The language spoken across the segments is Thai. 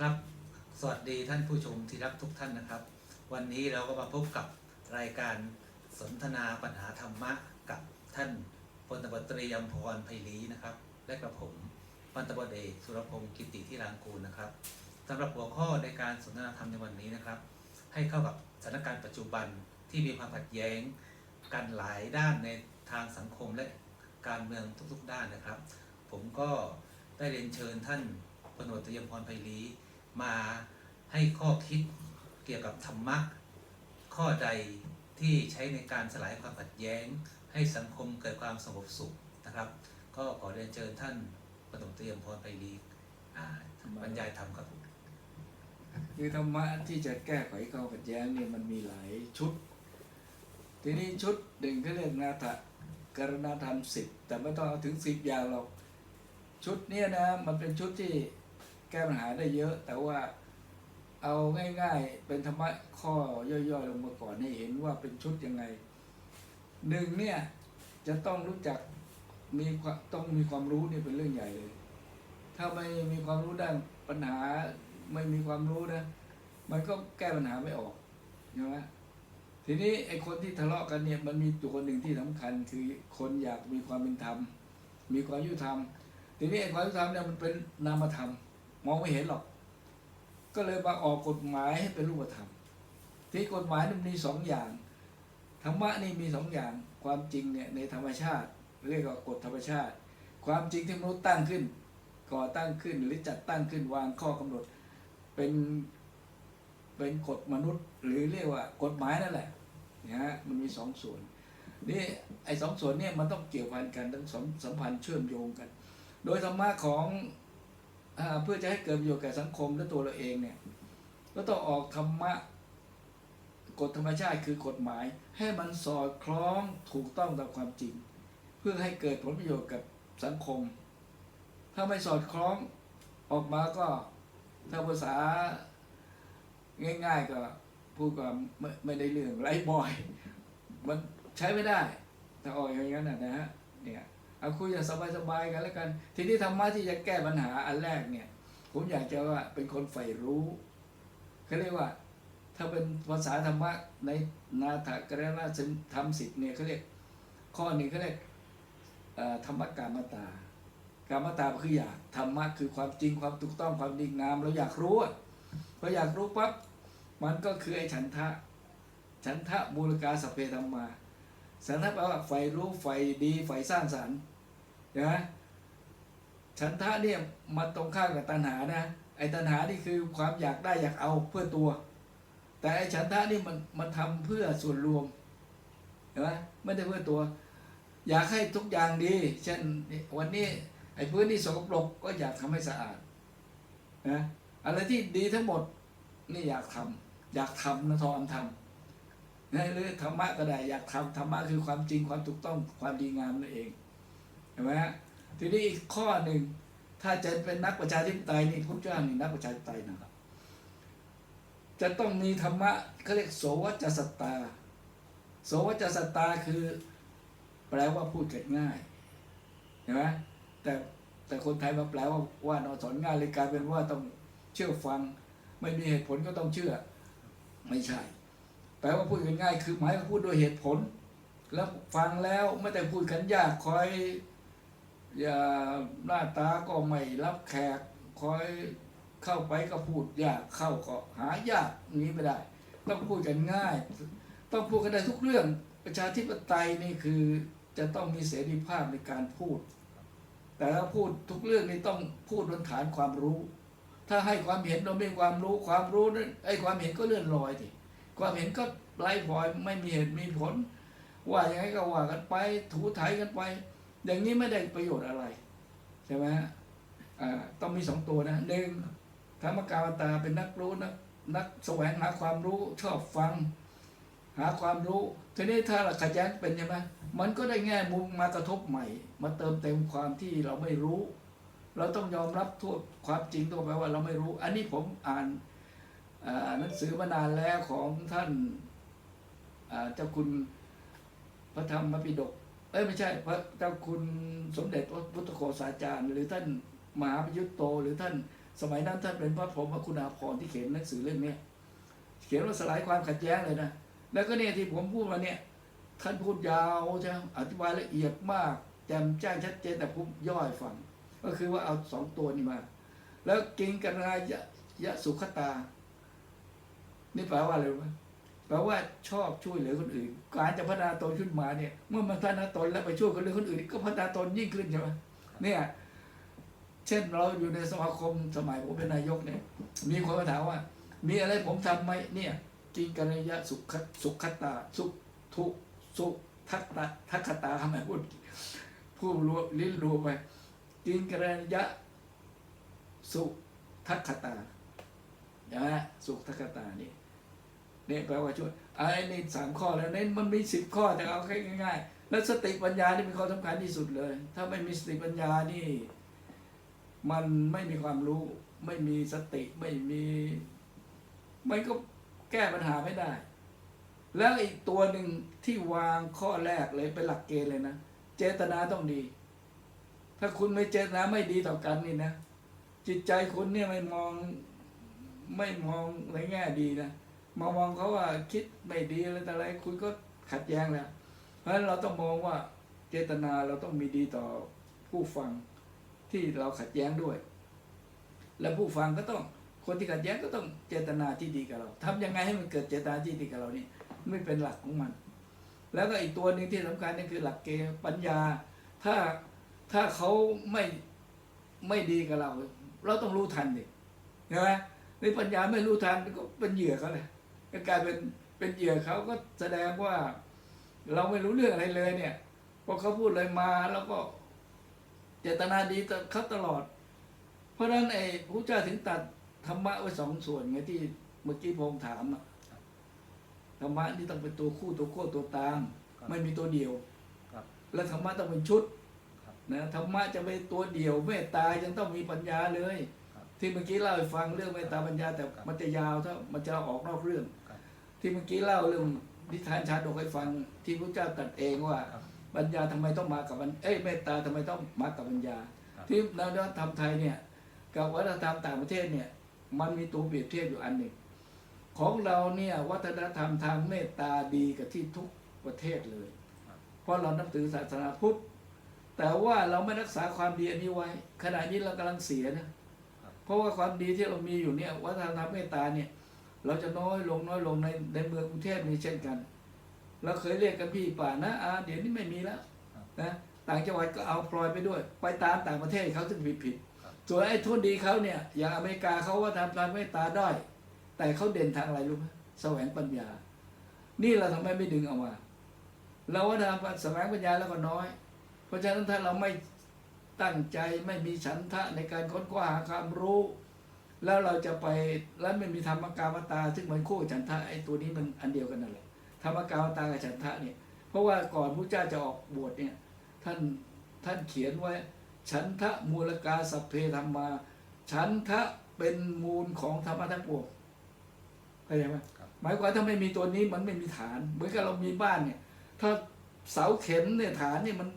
ครับ สวัสดีท่านผู้ชมที่รักทุกท่านนะครับ วันนี้เราก็มาพบกับรายการสนทนาปัญหาธรรมะกับท่านพลตบตรียมพรไพลีนะครับ และกระผมพันตบเอกสุรพงศ์กิติที่รางกูลนะครับสำหรับหัวข้อในการสนทนาธรรมในวันนี้นะครับ ให้เข้ากับสถานการณ์ปัจจุบันที่มีความขัดแย้งกันหลายด้านในทางสังคมและการเมืองทุกๆ ด้านนะครับ ผมก็ได้เรียนเชิญท่านพลตบตรียมพรไพลี มาให้ข้อคิดเกี่ยวกับธรรมะข้อใดที่ใช้ในการสลายความขัดแย้ง ให้สังคมเกิดความสงบสุขนะครับ ก็ขอเรียนเชิญท่านปฐมเตรียมพรไปดีบรรยายธรรมครับคือธรรมะที่จะแก้ไขความขัดแย้งเนี่ยมันมีหลายชุด ทีนี้ชุดหนึ่งเขาเรียกนาถกรณธรรมสิบแต่ไม่ต้องเอาถึงสิบอย่างหรอกชุดเนี้ยนะมันเป็นชุดที่ ก้ปัญหาได้เยอะ แต่ว่าเอาง่าย ๆ เป็นธรรมะข้อย่อยๆลงมาก่อนให้เห็นว่าเป็นชุดยังไงหนึ่งเนี่ยจะต้องรู้จักมีต้องมีความรู้นี่เป็นเรื่องใหญ่เลย ถ้าไม่มีความรู้ด้านปัญหาไม่มีความรู้นะ มันก็แก้ปัญหาไม่ออกใช่ไหมทีนี้ไอ้คนที่ทะเลาะกันเนี่ยมันมีตัวหนึ่งที่สำคัญ คือคนอยากมีความเป็นธรรม มีความยุติธรรม ทีนี้ไอ้ความยุติธรรมเนี่ยมันเป็นนามธรรม มองไม่เห็นหรอก ก็เลยมาออกกฎหมายให้เป็นรูปธรรม ที่กฎหมายมันมีสองอย่างธรรมะนี่มีสองอย่างความจริงเนี่ยในธรรมชาติ เรียกว่ากฎธรรมชาติ ความจริงที่มนุษย์ตั้งขึ้น ก่อตั้งขึ้นหรือจัดตั้งขึ้นวางข้อกำหนดเป็นเป็นกฎมนุษย์ หรือเรียกว่ากฎหมายนั่นแหละนะฮะมันมีสองส่วนนี่ไอ้สองส่วนเนี่ยมันต้องเกี่ยวพันกันทั้งสองสัมพันธ์เชื่อมโยงกัน โดยธรรมะของ เพื่อจะให้เกิดประโยชน์แก่สังคมและตัวเราเองเนี่ยก็ต้องออกธรรมะกฎธรรมชาติคือกฎหมาย ให้มันสอดคล้องถูกต้องตามความจริง เพื่อให้เกิดผลประโยชน์กับสังคม ถ้าไม่สอดคล้องออกมาก็ถ้าภาษาง่าย ๆ ก็พูดก็ไม่ไม่ได้เรื่องไร้บอย มันใช้ไม่ได้ ถ้าออกอย่างนั้นนะฮะเนี่ย เอาคุยอย่างสบายๆกันแล้วกัน ทีนี้ธรรมะที่จะแก้ปัญหาอันแรกเนี่ย ผมอยากจะว่าเป็นคนใฝ่รู้เขาเรียกว่า ถ้าเป็นภาษาธรรมะในนาถกรณธรรมสิทธิ์เนี่ยเขาเรียกข้อหนึ่งเขาเรียกธรรมกามตากามตาคืออยากธรรมะคือความจริงความถูกต้องความดีงาม เราอยากรู้พออยากรู้ปั๊บมันก็คือไอ้ฉันทะ ฉันทะมูลกาสเพธรรมา ฉันทะแปลว่าไฟรู้ไฟดีไฟสร้างสรรค์ นะฉันทะเนี่ยมาตรงข้ามกับตัณหานะ ไอ้ตัณหานี่คือความอยากได้อยากเอาเพื่อตัว แต่ไอ้ฉันทะนี่มันมันทำเพื่อส่วนรวมเห็นไหมไม่ได้เพื่อตัว อยากให้ทุกอย่างดี เช่นวันนี้ไอ้พื้นที่สกปรกก็อยากทำให้สะอาดนะอะไรที่ดีทั้งหมดนี่อยากทำอยากทำนะทอมทำนะหรือธรรมะก็ได้อยากทำธรรมะคือความจริงความถูกต้องความดีงามนั่นเอง เห็นไหมฮะทีนี้อีกข้อหนึ่งถ้าจะเป็นนักประชาธิปไตยนี่พระเจ้านี่นักประชาธิปไตยนะครับ จะต้องมีธรรมะเขาเรียกโสวจสตตา โสวจสตตาคือ แปลว่าพูดกันง่ายเห็นไหมแต่แต่คนไทยมาแปลว่าว่านอสอนง่ายเลยกลายเป็นว่าต้องเชื่อฟัง ไม่มีเหตุผลก็ต้องเชื่อ ไม่ใช่ แปลว่าพูดกันง่าย คือหมายว่าพูดด้วยเหตุผล แล้วฟังแล้วไม่แต่พูดกันยากคอย อย่าหน้าตาก็ไม่รับแขกคอยเข้าไปก็พูดยากเข้าก็หายากอย่างนี้ไม่ได้ ต้องพูดกันง่าย ต้องพูดกันได้ทุกเรื่องประชาธิปไตยนี่คือจะต้องมีเสรีภาพในการพูด แต่ถ้าพูดทุกเรื่องนี่ต้องพูดบนฐานความรู้ ถ้าให้ความเห็นเราไม่มีความรู้ความรู้นั้นไอ้ความเห็นก็เลื่อนลอยทีความเห็นก็ไร้พลอยไม่มีเหตุมีผล ว่าอย่างไรก็ว่ากันไปถูไถกันไป อย่างนี้ไม่ได้ประโยชน์อะไร ใช่ไหมฮะต้องมีสองตัวนะหนึ่งธรรมกาวตาเป็นนักรู้นักนักแสวงหาความรู้ชอบฟัง หาความรู้ทีนี้ถ้าเราขย้งเป็นใช่ไหมมันก็ได้แง่มุมมากระทบใหม่ มาเติมเต็มความที่เราไม่รู้ เราต้องยอมรับทั่วความจริงตัวไปว่าเราไม่รู้ อันนี้ผมอ่านหนังสือมานานแล้วของท่านเจ้าคุณพระธรรมปิฎก เอ้ยไม่ใช่พระเจ้าคุณสมเด็จพระพุทธโฆษาจารย์ หรือท่านมหาปยุตโต หรือท่านสมัยนั้นท่านเป็นพระพรหมคุณาภรณ์ที่เขียนหนังสือเล่มเนี้เขียนว่าสลายความขัดแย้งเลยนะแล้วก็เนี่ยที่ผมพูดมาเนี่ยท่านพูดยาวใช่อธิบายละเอียดมากแจ่มแจ้งชัดเจนแต่ผมย่อยฟังก็คือว่าเอาสองตัวนี้มา แล้วกิงกันรายะยะสุขตา นี่แปลว่าอะไรรู้ไหม แปลว่าชอบช่วยเหลือคนอื่น การจะพัฒนาตนขึ้นมาเนี่ย เมื่อมันพัฒนาตนแล้วไปช่วยคนเหลือคนอื่น ก็พัฒนาตนยิ่งขึ้นใช่ไหมเนี่ย เช่นเราอยู่ในสมาคมสมัยผมเป็นนายกเนี่ย มีคนมาถามว่า มีอะไรผมทำไหมเนี่ยกิงกันรายะสุขสุขตา สุขทุกสุขทักตาทักขตาทำไมพูดพูดรัวลิ้นรัวไปกินกระยะสุทักขตานะฮะสุทักขตานี่ นี่ยแปลว่าช่วยไอ้นี่สามข้อแล้วเน้นมันมีสิบข้อแต่เอาแค่ง่ายๆ แล้วสติปัญญานี่เป็นข้อสำคัญที่สุดเลย ถ้าไม่มีสติปัญญานี่ มันไม่มีความรู้ ไม่มีสติไม่มีมันก็แก้ปัญหาไม่ได้ แล้วอีกตัวหนึ่งที่วางข้อแรกเลยเป็นหลักเกณฑ์เลยนะเจตนาต้องดี ถ้าคุณไม่เจตนาไม่ดีต่อกันนี่นะจิตใจคุณเนี่ยไม่มองไม่มองในแง่ดีนะ มองมองเขาว่าคิดไม่ดีอะไรแต่อะไรคุณก็ขัดแย้งแล้วเพราะฉะนั้นเราต้องมองว่าเจตนาเราต้องมีดีต่อผู้ฟังที่เราขัดแย้งด้วย และผู้ฟังก็ต้องคนที่ขัดแย้งก็ต้องเจตนาที่ดีกับเราทำยังไงให้มันเกิดเจตนาที่ดีกับเรานี่ไม่เป็นหลักของมัน แล้วก็อีกตัวหนึ่งที่สำคัญนั่นคือหลักเกณฑ์ปัญญา ถ้าถ้าเขาไม่ไม่ดีกับเรา เราต้องรู้ทันดิใช่ไหมในปัญญาไม่รู้ทันก็เป็นเหยื่อเขาเลย ก็กลายเป็นเป็นเหยื่อเขาก็แสดงว่า เราไม่รู้เรื่องอะไรเลยเนี่ยพอเขาพูดอะไรมาแล้วก็เจตนาดีต่อเขาตลอด เพราะฉะนั้นไอ้พระเจ้าถึงตัดธรรมะไว้สองส่วนไงที่เมื่อกี้พงษ์ถามอะธรรมะนี่ต้องเป็นตัวคู่ตัวโค้ตัวตามครับไม่มีตัวเดียวครับและธรรมะต้องเป็นชุดครับนะธรรมะจะเป็นตัวเดียวเมตตายังต้องมีปัญญาเลยครับที่เมื่อกี้เล่าให้ฟังเรื่องเมตตาปัญญาแต่ครับมันจะยาวถ้ามันจะออกนอกเรื่องครับ ที่เมื่อกี้เล่าเรื่องนิทานชาดกให้ฟังที่พระเจ้าตรัสเองว่าครับปัญญาทำไมต้องมากับมันเอ้ยเมตตาทำไมต้องมากับปัญญา ครับ ที่นวัฒนธรรมไทยเนี่ยกับวัฒนธรรมต่างประเทศเนี่ยมันมีตัวเปรียบเทียบอยู่อันหนึ่ง ของเราเนี่ยวัฒนธรรมทางเมตตาดีกับที่ทุกประเทศเลย เพราะเรานับถือศาสนาพุทธ แต่ว่าเราไม่รักษาความดีอันนี้ไว้ ขณะนี้เรากำลังเสียนะ เพราะว่าความดีที่เรามีอยู่เนี่ยวัฒนธรรมเมตตาเนี่ย เราจะน้อยลงน้อยลงในในเมืองกรุงเทพนี่เช่นกัน เราเคยเรียกกันพี่ป่านะอาเดี๋ยวนี้ไม่มีแล้วนะต่างจังหวัดก็เอาพลอยไปด้วย ไปตามต่างประเทศเขาถึงผิดผิดครับส่วนไอ้ทุนดีเขาเนี่ย อย่างอเมริกาเขาว่าทำตามเมตตาได้ แต่เขาเด่นทางอะไรรู้ไหมแสวงปัญญา นี่เราทำไมไม่ดึงเอามา เราว่าทำแสวงปัญญาแล้วก็น้อย เพราะฉะนั้นถ้าเราไม่ตั้งใจไม่มีฉันทะในการค้นคว้าหาความรู้ แล้วเราจะไปแล้วไม่มีธรรมกามตา ซึ่งมันคู่กับฉันทะไอ้ตัวนี้มันอันเดียวกันนั่นแหละธรรมกามตากับฉันทะเนี่ยเพราะว่าก่อนพระเจ้าจะออกบวชเนี่ยท่านท่านเขียนไว้ ฉันทะมูลกาสัพเพธรรมา ฉันทะเป็นมูลของธรรมะทั้งปวงเข้าใจไหมครับหมายความว่าถ้าไม่มีตัวนี้มันไม่มีฐานเหมือนกับเรามีบ้านเนี่ย ถ้าเสาเข็มเนี่ยฐานเนี่ยมัน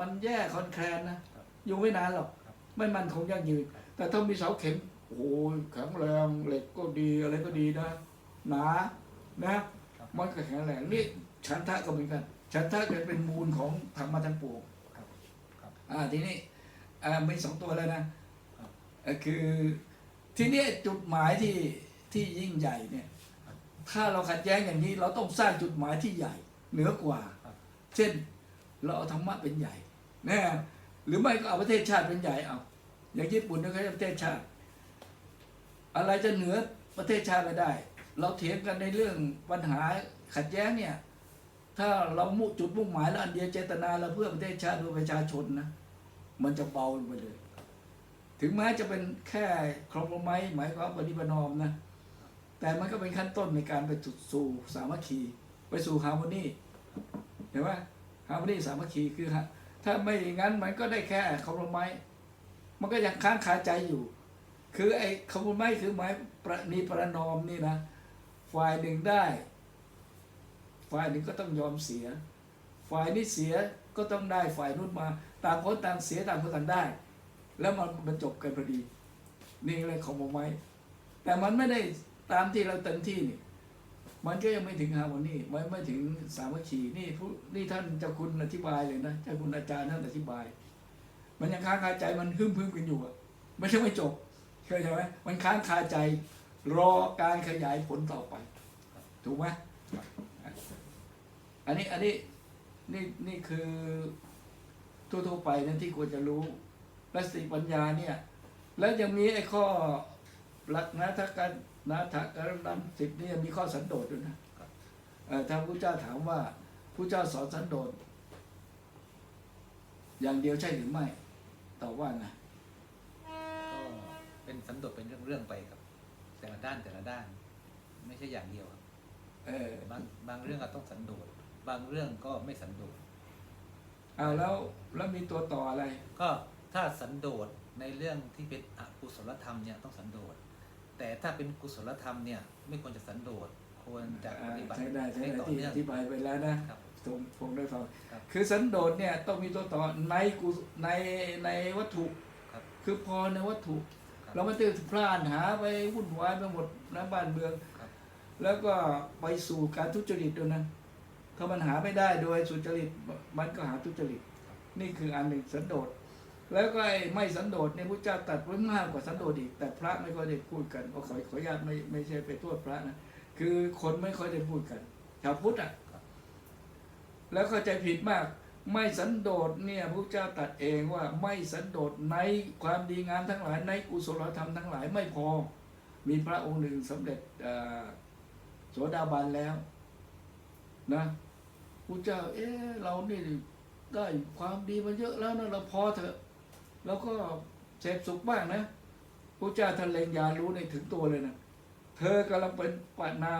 มันแย่คอนแคลนนะครับอยู่ไม่นานหรอกครับไม่มันคงยั่งยืนครับแต่ถ้ามีเสาเข็ม โอ้ยแข็งแรงเหล็กก็ดีอะไรก็ดีนะหนานะครับมันก็แข็งแรงนี่ฉันทะก็เหมือนกันฉันทะจะเป็นมูลของธรรมะทั้งปวงครับครับอ่าทีนี้อ่ามีสองตัวแล้วนะครับเอ่อคือทีนี้จุดหมายที่ที่ยิ่งใหญ่เนี่ยครับถ้าเราขัดแย้งอย่างนี้ เราต้องสร้างจุดหมายที่ใหญ่ เหนือกว่าครับเช่นเราเอาธรรมะเป็นใหญ่นะหรือไม่ก็เอาประเทศชาติเป็นใหญ่เอาอย่างญี่ปุ่นนี่เขาเรียกประเทศชาติ อะไรจะเหนือประเทศชาติไม่ได้ เราเถียงกันในเรื่องปัญหาขัดแย้งเนี่ย ถ้าเรามุ่งจุดมุ่งหมายแล้วอันเดียวเจตนาเราเพื่อประเทศชาติเพื่อประชาชนนะ มันจะเบาลงไปเลย ถึงแม้จะเป็นแค่ครอมไม้หมายความปฏิบัตินอมนะ แต่มันก็เป็นขั้นต้นในการไปสู่สามัคคี ไปสู่ฮาร์โมนีเห็นไหมฮาร์โมนีสามัคคีคือฮะถ้าไม่อย่างนั้นมันก็ได้แค่ครอมไม้มันก็ยังค้างคาใจอยู่ คือไอ้ครอมไม้คือหมายประนีประนอมนี่นะ ฝ่ายหนึ่งได้ ฝ่ายหนึ่งก็ต้องยอมเสีย ฝ่ายนี้เสียก็ต้องได้ฝ่ายนู้นมา ต่างคนต่างเสียต่างคนต่างได้ แล้วมันมันจบกันพอดี นี่เลยของไม้แต่มันไม่ได้ตามที่เราเต็มที่นี่ มันก็ยังไม่ถึงฮาร์โมนีมันไม่ถึงสามัคคีนี่ผู้นี่ท่านเจ้าคุณอธิบายเลยนะเจ้าคุณอาจารย์ท่านอธิบาย มันยังค้างคาใจมันฮึ่มพึ่มกันอยู่อะไม่ใช่ไม่จบ เข้าใจไหมมันค้างคาใจรอการขยายผลต่อไป ถูกไหมอันนี้อันนี้นี่นี่คือทั่วๆไปนะที่ควรจะรู้และสติปัญญาเนี่ย แล้วยังมีไอ้ข้อหลักนะทักการนาถการนันสิบนี่ยังมีข้อสันโดษด้วยนะเอ่อถ้าพระเจ้าถามว่าพระเจ้าสอนสันโดษอย่างเดียวใช่หรือไม่ตอบว่าไงก็ เป็นสันโดษเป็นเรื่องๆไปครับ แต่ละด้านแต่ละด้าน ไม่ใช่อย่างเดียวครับเออบางบางเรื่องก็ต้องสันโดษบางเรื่องก็ไม่สันโดษเอาแล้วแล้วมีตัวต่ออะไร ก็ถ้าสันโดษในเรื่องที่เป็นอกุศลธรรมเนี่ยต้องสันโดษแต่ถ้าเป็นกุศลธรรมเนี่ย ไม่ควรจะสันโดษควรจะปฏิบัติใช้ได้ใช้ให้ได้ต่อที่เนื่อองธิบายไปแล้วนะครับ ผมผมได้ฟังครับคือสันโดษเนี่ยต้องมีตัวต่อในกุในในวัตถุ ครับ คือพอในวัตถุครับ เราไม่ต้องพลานหาไปวุ่นวายไปหมดนะบ้านเมืองครับแล้วก็ไปสู่การทุจริตด้วยนะถ้ามันหาไม่ได้โดยสุจริตมันก็หาทุจริต นี่คืออันหนึ่งสันโดษแล้วก็ไอ้ไม่สันโดษเนี่ยพระเจ้าตรัดไว้มากกว่าสันโดษอีกแต่พระไม่ค่อยได้พูดกันเอาขอขออนุญาตไม่ไม่ใช่ไปโทษพระนะคือคนไม่ค่อยได้พูดกันชาวพุทธอะครับแล้วเข้าใจผิดมาก ไม่สันโดษเนี่ยพระเจ้าตัดเองว่าไม่สันโดษในความดีงามทั้งหลายในกุศลธรรมทั้งหลายไม่พอ มีพระองค์หนึ่งสำเร็จโสดาบันแล้วนะพระเจ้าเอ๊ะเรานี่ได้ความดีมาเยอะแล้วนะเราพอเถอะแล้วก็เสพสุขบ้างนะพระเจ้าท่านเล็งยารู้ในถึงตัวเลยนะเธอกำลังเป็นปนา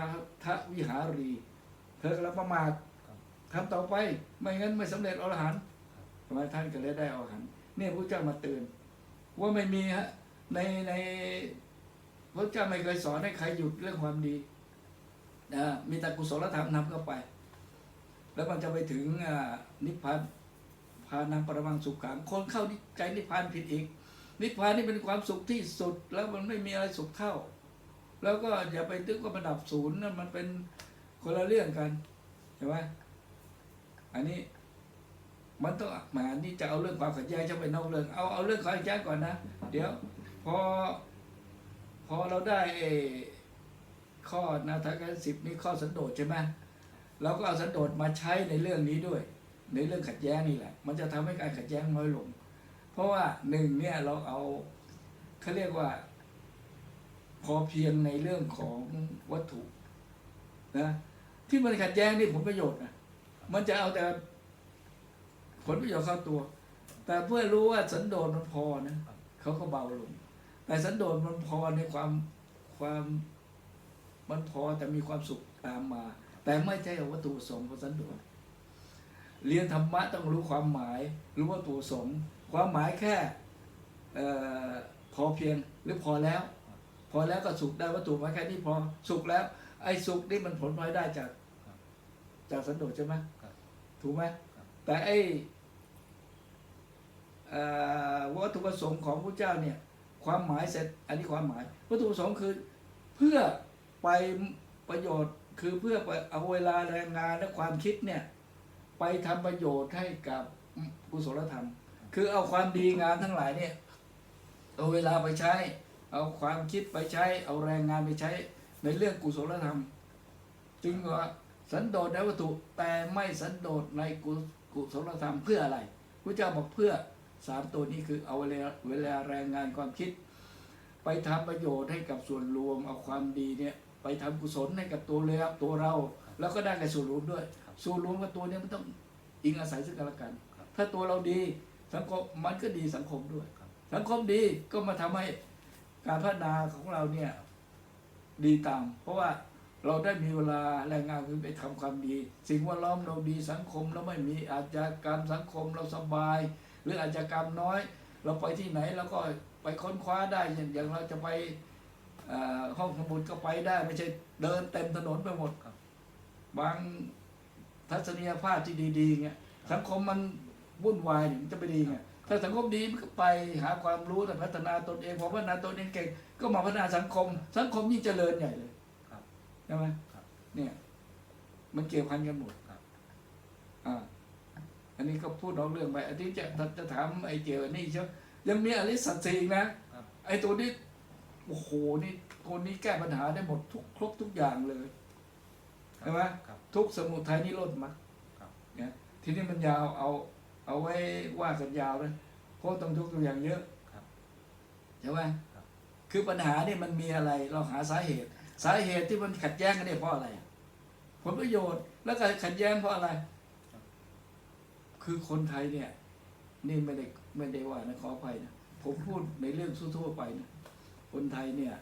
ทวิหารี เธอกำลังประมาท ทำต่อไปไม่งั้นไม่สำเร็จอรหันต์ทำไมท่านก็เลยได้อรหันต์เนี่ยพระเจ้ามาเตือนว่าไม่มีฮะในในพระเจ้าไม่เคยสอนให้ใครหยุดเรื่องความดีนะมีแต่กุศลธรรมนำเข้าไป แล้วมันจะไปถึงนิพพานพานังปรมังสุขขังคนเข้าใจนิพพานผิดอีก นิพพานนี่เป็นความสุขที่สุดแล้วมันไม่มีอะไรสุขเท่า แล้วก็อย่าไปตึกว่ามันดับศูนย์นั่นมันเป็นคนละเรื่องกันใช่ไหม อันนี้มันต้องมานี่จะเอาเรื่องความขัดแย้งจะไปนอกเรื่องเอาเอาเรื่องความขัดแย้งก่อนนะ เดี๋ยวพอพอเราได้ข้อนาทกสิบนี่ข้อสันโดษใช่ไหมเราก็เอาสันโดษมาใช้ในเรื่องนี้ด้วย ในเรื่องขัดแย้งนี่แหละ มันจะทำให้การขัดแย้งน้อยลง เพราะว่าหนึ่งเนี่ยเราเอาเขาเรียกว่า พอเพียงในเรื่องของวัตถุนะที่มันขัดแย้งนี่ผลประโยชน์นะ มันจะเอาแต่ผลประโยชน์เข้าตัว แต่เพื่อรู้ว่าสันโดษมันพอนะเขาก็เบาลง แต่สันโดษมันพอในความความมันพอแต่มีความสุขตามมา แต่ไม่ใช่วัตถุประสงค์ของสันโดษเรียนธรรมะต้องรู้ความหมาย รู้วัตถุประสงค์ความหมายแค่พอเพียงหรือพอแล้ว พอแล้วก็สุขได้วัตถุมาแค่นี้พอสุขแล้ว ไอ้สุขนี่มันผลพลอยได้จาก จากสันโดษใช่ไหมครับถูกไหมครับ แต่ไอ้เอ่อวัตถุประสงค์ของพระเจ้าเนี่ย ความหมายเสร็จอันนี้ความหมาย วัตถุประสงค์คือเพื่อไปประโยชน์คือเพื่อไปเอาเวลาแรงงานและความคิดเนี่ย ไปทำประโยชน์ให้กับกุศลธรรม คือเอาความดีงามทั้งหลายเนี่ย เอาเวลาไปใช้ เอาความคิดไปใช้ เอาแรงงานไปใช้ในเรื่องกุศลธรรม จึงว่า สันโดษในวัตถุแต่ไม่สันโดษในกุกุศลธรรมเพื่ออะไรพระเจ้าบอกเพื่อสามตัวนี้คือเอาเวลาเวลาแรงงานความคิด ไปทำประโยชน์ให้กับส่วนรวมเอาความดีเนี่ยไปทำกุศลให้กับตัวเราตัวเรา แล้วก็ได้กับส่วนรวมด้วย ส่วนรวมกับตัวเนี้มันต้องอิงอาศัยซึ่งกันและกัน ถ้าตัวเราดีสังคมมันก็ดีสังคมด้วย สังคมดีก็มาทำให้การพัฒนาของเราเนี่ยดีตาม เพราะว่า เราได้มีเวลาแรงงานคือไปทำความดี สิ่งแว่าล้อมเราดีสังคมเราไม่มีอาชญากรรมสังคมเราสบาย หรืออาชญากรรมน้อย เราไปที่ไหนเราก็ไปค้นคว้าได้อย่างอย่างเราจะไปห้องสมุดก็ไปได้ ไม่ใช่เดินเต็มถนนไปหมดครับ บางทัศนียภาพที่ดีๆเงี้ยสังคมมันวุ่นวายมันจะไปดีไงถ้าสังคมดีมันก็ไปหาความรู้แต่พัฒนาตนเองพอพัฒนาตนเองเก่งก็มาพัฒนาสังคม สังคมยิ่งเจริญใหญ่เลย ช่ไหมครับเนี่ย มันเกี่ยวพันกันหมดครับอ่า อันนี้ก็พูดนอกเรื่องไป อันนี้จะจะจะถามไอ้เกี่ยวกับนี่เชียวยังมีอริสัตสีอีกนะครับไอ้ตัวนี้โอ้โหนี่คนนี้แก้ปัญหาได้หมดทุกครบทุกอย่างเลยใช่ไหมครับทุกสมุทัยนิโรธมรรคครับเนี่ยทีนี้มันยาวเอา เอาไว้ว่ากันยาวเลยเพราะต้องยกตัวอย่างเยอะครับใช่ไหมครับคือปัญหาเนี่ยมันมีอะไร เราหาสาเหตุ สาเหตุที่มันขัดแย้งกันเนี่ยเพราะอะไรอะผลประโยชน์แล้วก็ขัดแย้งเพราะอะไร คือคนไทยเนี่ย นี่ไม่ได้ไม่ได้ว่านะขออภัยนะผมพูดในเรื่องทั่วๆไปนะคนไทยเนี่ย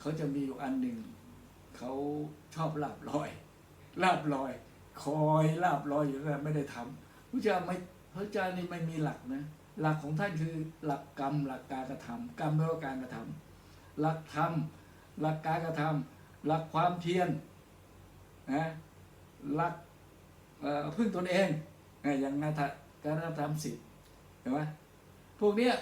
เขาจะมีอยู่อันหนึ่งเขาชอบลาบลอยลาบลอย คอยลาบลอยอยู่แล้วไม่ได้ทำพระเจ้าไม่พระเจ้านี่ไม่มีหลักนะหลักของท่านคือหลักกรรม หลักการกระทำกรรมแปลว่าการกระทำหลักธรรม หลักการกระทำหลักความเพียรนะหลักพึ่งตนเองอย่างนาทการกระทำสิทธิ์เห็นไหมพวกเนี้ย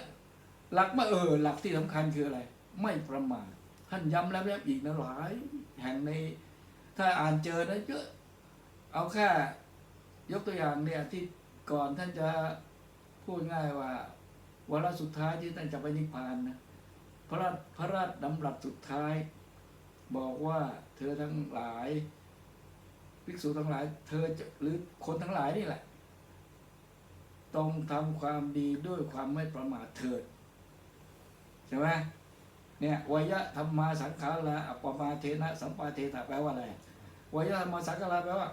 หลักมาเออหลักที่สำคัญคืออะไร ไม่ประมาทท่านย้ำแล้วย้ำอีกนะหลายแห่งในถ้าอ่านเจอนะเยอะเอาแค่ยกตัวอย่างเนี่ยที่ก่อนท่านจะพูดง่ายว่า วาระสุดท้ายที่ท่านจะไปนิพพานนะ พระราชพระราชดำรัสสุดท้าย บอกว่าเธอทั้งหลายภิกษุทั้งหลาย เธอจะหรือคนทั้งหลายนี่แหละต้องทำความดีด้วยความไม่ประมาทเถิดใช่ไหมเนี่ยวยะธรรมาสังขาราอัปมาเทนะสัมปาเทถะแปลว่าอะไรวยะธรรมาสังขาราแปลว่า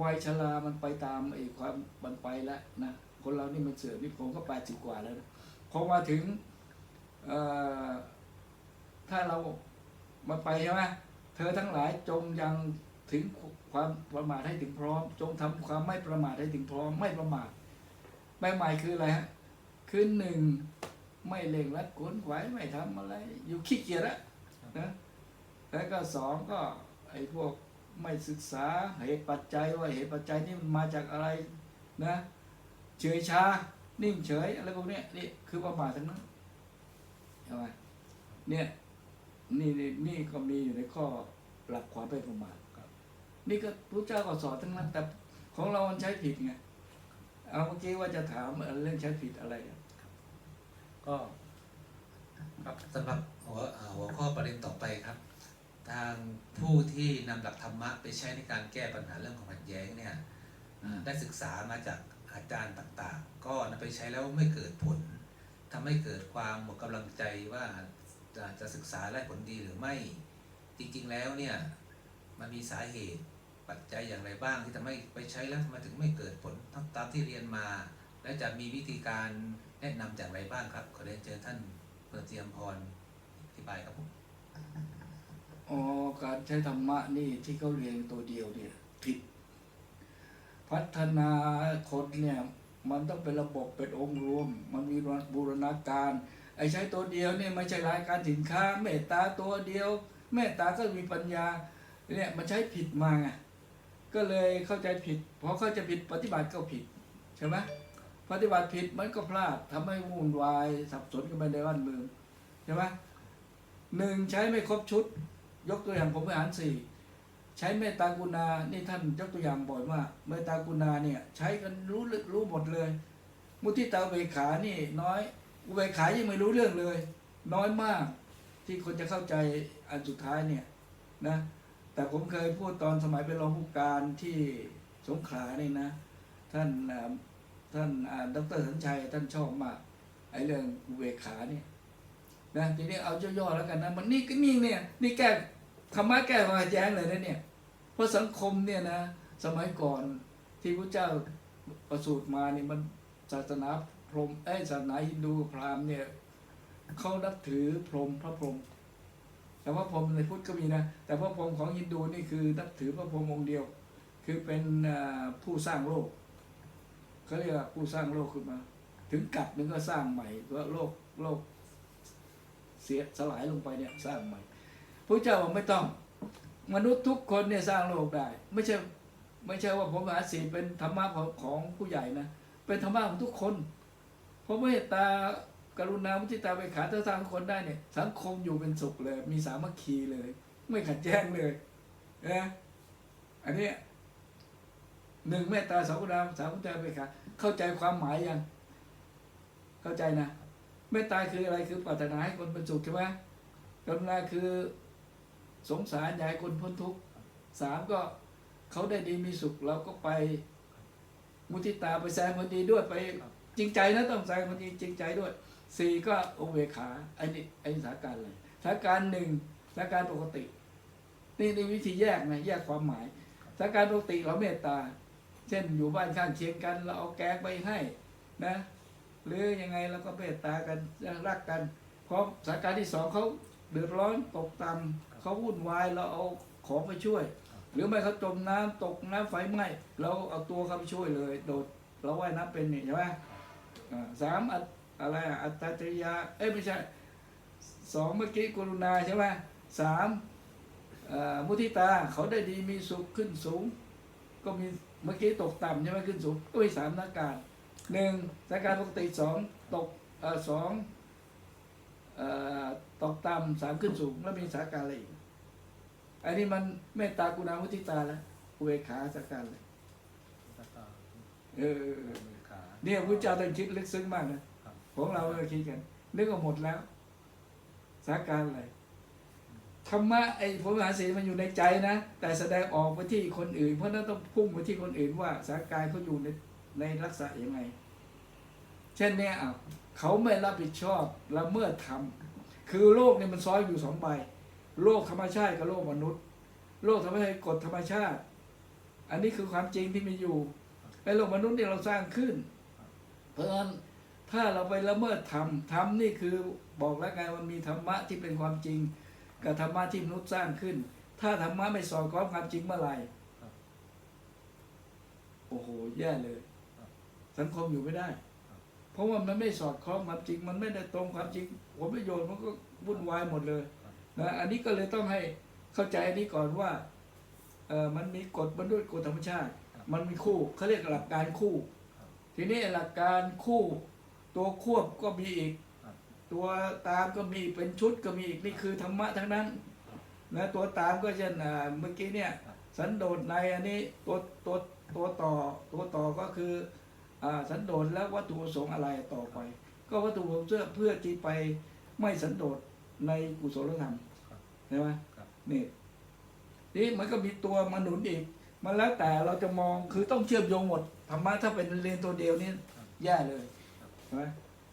วัยชรามันไปตามไอ้ความมันไปแล้วนะคนเรานี่มันเสื่อมนี่ผมก็แปดสิบกว่าแล้วนะพอมาถึง ถ้าเรามาไปใช่ไหมเธอทั้งหลายจงยังถึงความประมาทให้ถึงพร้อม จงทำความไม่ประมาทให้ถึงพร้อม ไม่ประมาทใบใหม่คืออะไรฮะคือหนึ่งไม่เล่งรัดขวนขวายไม่ทำอะไร อยู่ขี้เกียจอะนะแล้วก็สองก็ไอ้พวกไม่ศึกษาเหตุปัจจัยว่าเหตุปัจจัยนี่มันมาจากอะไรนะเฉยชานิ่งเฉยอะไรพวกเนี้ยนี่คือประมาททั้งนั้น ใช่ไหมเนี่ยนี่นี่นี่ก็มีอยู่ในข้อหลักความไม่ประมาทครับนี่ก็พระเจ้าก็สอนทั้งนั้นแต่ของเรามันใช้ผิดไงเอาเมื่อกี้ว่าจะถามเรื่องใช้ผิดอะไรอะก็ครับสำหรับหัวอ่าหัวข้อประเด็นต่อไปครับ ทางผู้ที่นำหลักธรรมะไปใช้ในการแก้ปัญหาเรื่องของขัดแย้งเนี่ยอ่าได้ศึกษามาจากอาจารย์ต่างๆ ก็นำไปใช้แล้วไม่เกิดผล ทำให้เกิดความหมดกำลังใจว่าจะจะศึกษาได้ผลดีหรือไม่ จริงๆแล้วเนี่ยมันมีสาเหตุปัจจัยอย่างไรบ้างที่ทำให้ไปใช้แล้วทำไมถึงไม่เกิดผลตามที่เรียนมา และจะมีวิธีการแนะนำอย่างไรบ้างครับ ขอเรียนเชิญท่านเปิดเตรียมพรอธิบายครับผมอ๋อการใช้ธรรมะนี่ที่เขาเรียนตัวเดียวเนี่ยผิด พัฒนาคนเนี่ย มันต้องเป็นระบบเป็นองค์รวม มันมีบูรณาการ ไอ้ใช้ตัวเดียวเนี่ยไม่ใช่รายการสินค้าเมตตาตัวเดียว เมตตาก็มีปัญญาเนี่ยมันใช้ผิดมาไงก็เลยเข้าใจผิดพอเข้าใจผิดปฏิบัติก็ผิดใช่ไหมปฏิบัติผิดมันก็พลาดทำให้วุ่นวายสับสนกันไปในบ้านเมืองใช่ไหมหนึ่งใช้ไม่ครบชุด ยกตัวอย่างผมไปอ่านสี่ ใช้เมตตากรุณา นี่ท่านยกตัวอย่างบ่อยมาก เมตตากรุณาเนี่ย ใช้กันรู้ลึกรู้หมดเลย มุทิตาเบขานี่น้อยอุเบขายังไม่รู้เรื่องเลย น้อยมาก ที่คนจะเข้าใจอันสุดท้ายเนี่ยนะ แต่ผมเคยพูดตอนสมัยเป็นรองผู้การที่สงขลานี่นะ ท่านอ่าท่านดรสัญชัยท่านชอบมากไอ้เรื่องอุเบขาเนี่ยนะทีนี้เอาย่อๆแล้วกันนะมันนี่ก็นี่เนี่ย นี่แก้ธรรมะแก้ความแย้งเลยนะเนี่ย เพราะสังคมเนี่ยนะ สมัยก่อนที่พระเจ้าประสูติมาเนี่ยมันศาสนาพรหมเอ้ศาสนาฮินดูพราหมณ์เนี่ยเขานับถือพรหมพระพรหมแต่ว่าพรหมในพุทธก็มีนะ แต่พระพรหมของฮินดูนี่คือนับถือพระพรหมองค์เดียว คือเป็นผู้สร้างโลกเขาเรียกว่าผู้สร้างโลกขึ้นมา ถึงกัดนึงก็สร้างใหม่เพราโลกโลกเสียสลายลงไปเนี่ยสร้างใหม่พระเจ้าบอกไม่ต้อง มนุษย์ทุกคนเนี่ยสร้างโลกได้ ไม่ใช่ไม่ใช่ว่าผมมหาสีเป็นธรรมะของของผู้ใหญ่นะเป็นธรรมะของทุกคนเพราะเมตตากรุณามุทิตาเบขาถ้าสร้างคนได้เนี่ย สังคมอยู่เป็นสุขเลย มีสามัคคีเลย ไม่ขัดแย้งเลยนะอันนี้หนึ่งเมตตาสองกรุณาสามมุทิตาเบขาเข้าใจความหมายยัง เข้าใจนะเมตตาคืออะไรคือปรารถนาให้คนเป็นสุขใช่ไหมกรุณาคือ สงสารอยากคนพ้นทุกข์สามก็เขาได้ดีมีสุขเราก็ไปมุทิตาไปแสดงคนดีด้วยไปจริงใจนะต้องแสดงคนดีจริงใจด้วยสี่ก็อุเบกขาอ้นี่ไอ้สาการเลยสาการหนึ่งสาการปกติ นี่นี่วิธีแยกนะแยกความหมายสาการปกติเราเมตตา เช่นอยู่บ้านข้างเคียงกัน เราเอาแกงไปให้นะหรือยังไงเราก็เมตตากันรักกันพราะสาการที่สองเขาเดือดร้อนตกต่ำ เขาวุ่นวายเราเอาของไปช่วย หรือไม่เขาจมน้ำตกน้ำไฟไหม้เราเอาตัวเขาไปช่วยเลย โดดเราว่ายน้ำเป็นนี่ใช่ไหมสามอะไรอะอัตตริยาเอ้ยไม่ใช่สองเมื่อกี้กรุณาใช่ไหมสามมุทิตาเขาได้ดีมีสุขขึ้นสูง ก็มีเมื่อกี้ตกต่ำใช่ไหมขึ้นสูงก็มีสามสถาการหนึ่งสถานการณ์ปกติสองตกอสองอ ตกต่ำสามขึ้นสูง แล้วมีสถานการณ์อะไรอีกอันนี้มันเมตตากรุณามุทิตาแล้วอุเบกขาสถานการณ์เลยเออเออเออเนี่ยพระเจ้าต้องคิดลึกซึ้งมากนะครับของเราเราคิดกันนึกว่าหมดแล้วสถานการณ์อะไรธรรมะไอ้พระมหาศีมันอยู่ในใจนะ แต่แสดงออกไปที่คนอื่น เพราะฉะนั้นต้องพุ่งไปที่คนอื่นว่าสถานการณ์เขาอยู่ในในลักษณะยังไง เช่นเนี่ยอะเขาไม่รับผิดชอบละเมิดธรรม คือโลกเนี่ยมันซ้อยอยู่สองใบ โลกธรรมชาติกับโลกมนุษย์ โลกธรรมชาติกฎธรรมชาติ อันนี้คือความจริงที่มีอยู่ไอ้โลกมนุษย์เนี่ยเราสร้างขึ้น เพราะฉะนั้นถ้าเราไปละเมิดธรรมธรรมนี่คือบอกแล้วไงมันมีธรรมะที่เป็นความจริง กับธรรมะที่มนุษย์สร้างขึ้น ถ้าธรรมะไม่สอดคล้องความจริงเมื่อไหร่โอ้โห แย่เลย สังคมอยู่ไม่ได้ รับเพราะว่ามันไม่สอดคล้องความจริง มันไม่ได้ตรงความจริงผลประโยชน์มันก็วุ่นวายหมดเลยนะอันนี้ก็เลยต้องให้เข้าใจอันนี้ก่อนว่าเออมันมีกฎมนุษย์กฎธรรมชาติ มันมีคู่เขาเรียกหลักการคู่ ทีนี้หลักการคู่ ตัวควบก็มีอีก ตัวตามก็มีเป็นชุดก็มีอีกนี่คือธรรมะทั้งนั้นนะตัวตามก็เช่นอ่าเมื่อกี้เนี่ยสันโดษในอันนี้ตัวตัวตัวต่อตัวต่อก็คือ สันโดษแล้ววัตถุประสงค์อะไรต่อไป ก็วัตถุประสงค์เพื่อเพื่อที่ไปไม่สันโดษในกุศลธรรมครับใช่ไหมครับนี่นี่มันก็มีตัวมาหนุนอีก มันแล้วแต่เราจะมองคือต้องเชื่อมโยงหมดธรรมะถ้าเป็นเรียนตัวเดียวนี่ครับแย่เลยครับใช่ไหม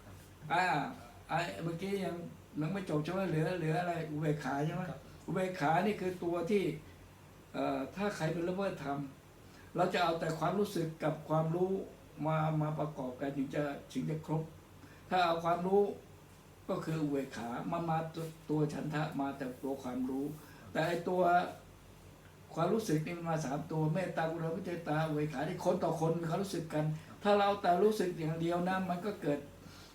ครับอ่าไอ้เมื่อกี้ยังยังไม่จบใช่ไหมเหลือเหลืออะไรอุเบกขาใช่ไหมครับอุเบกขานี่คือตัวที่เอ่อถ้าใครเป็นละเมิดธรรมเราจะเอาแต่ความรู้สึกกับความรู้ มามาประกอบกันถึงจะถึงจะครบ ถ้าเอาความรู้ก็คือเบกขา มันมาตัวตัวฉันทะมาแต่ตัวความรู้ แต่ไอตัวความรู้สึกนี่มันมาสามตัวเมตตากรุณาวิจตาเบกขาที่คนต่อคนมีความรู้สึกกัน ถ้าเราแต่รู้สึกอย่างเดียวนะมันก็เกิด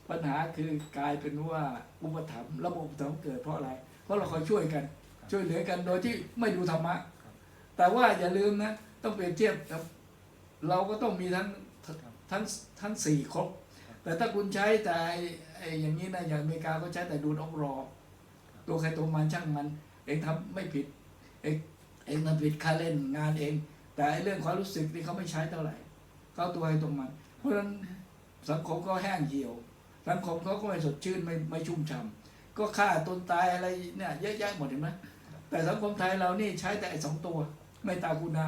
ปัญหาคือกลายเป็นว่าอุปถัมภ์ระบบอุปถัมภ์เกิดเพราะอะไร เพราะเราคอยช่วยกัน ช่วยเหลือกันโดยที่ไม่ดูธรรมะแต่ว่าอย่าลืมนะ ต้องเปรียบเทียบเราก็ต้องมีทั้ง ทั้งทั้งสี่ครบครับแต่ถ้าคุณใช้แต่ไอ้ไอ้อย่างนี้นะอย่างอเมริกาก็ใช้แต่ดูนอกรอ ตัวใครตัวมันช่างมัน เองทำไม่ผิด เองเองทำผิดค่าเล่นงานเอง แต่ไอ้เรื่องความรู้สึกนี่เขาไม่ใช้เท่าไหร่เขาเอาตัวใครตัวมัน เพราะฉะนั้นสังคมก็แห้งเหี่ยว สังคมเขาก็ไม่สดชื่นไม่ไม่ชุ่มฉ่ำก็ฆ่าตนตายอะไรเนี่ยเยอะแยะหมดเห็นไหมแต่สังคมไทยเรานี่ใช้แต่ไอ้สองตัวไม่ตากุณา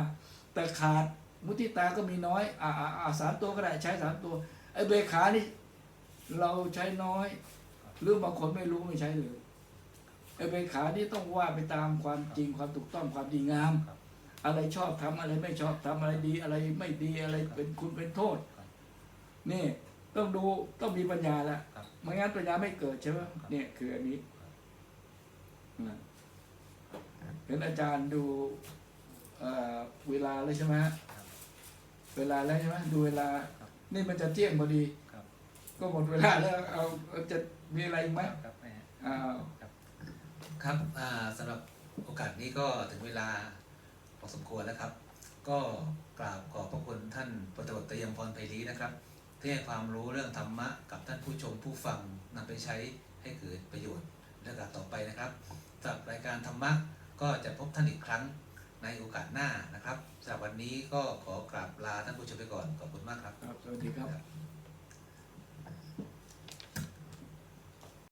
แต่ขาด มุทิตาก็มีน้อยอ่าอ่าอ่าสามตัวก็ได้ใช้สามตัวไอ้เบขานี่เราใช้น้อยหรือบางคนไม่รู้ไม่ใช้เลยไอ้เบขานี่ต้องว่าไปตามความจริงความถูกต้องความดีงาม อะไรชอบทำอะไรไม่ชอบทำอะไรดีอะไรไม่ดีอะไรเป็นคุณเป็นโทษ นี่ต้องดูต้องมีปัญญาละไม่งั้นปัญญาไม่เกิดใช่ไหมเนี่ยคืออันนี้เห็นอาจารย์ดูเวลาเลยใช่ไหมฮะ เวลาแล้วใช่ไหมดูเวลาครับนี่มันจะเที่ยงพอดี ครับ ก็หมดเวลาแล้วเอาเอาจะมีอะไรอีกไหมครับแม่อ้าวครับครับอ่าสำหรับโอกาสนี้ก็ถึงเวลาพอสมควรแล้วครับ ก็กราบขอบพระคุณท่านพลตำรวจตรียมพรไพลีนะครับทที่ให้ความรู้เรื่องธรรมะกับท่านผู้ชมผู้ฟังนำไปใช้ให้เกิดประโยชน์ในโอกาสต่อไปนะครับสำหรับรายการธรรมะก็จะพบท่านอีกครั้ง ในโอกาสหน้านะครับสำหรับวันนี้ก็ขอกราบลาท่านผู้ชมไปก่อนขอบคุณมากครับ ครับ สวัสดีครับครับ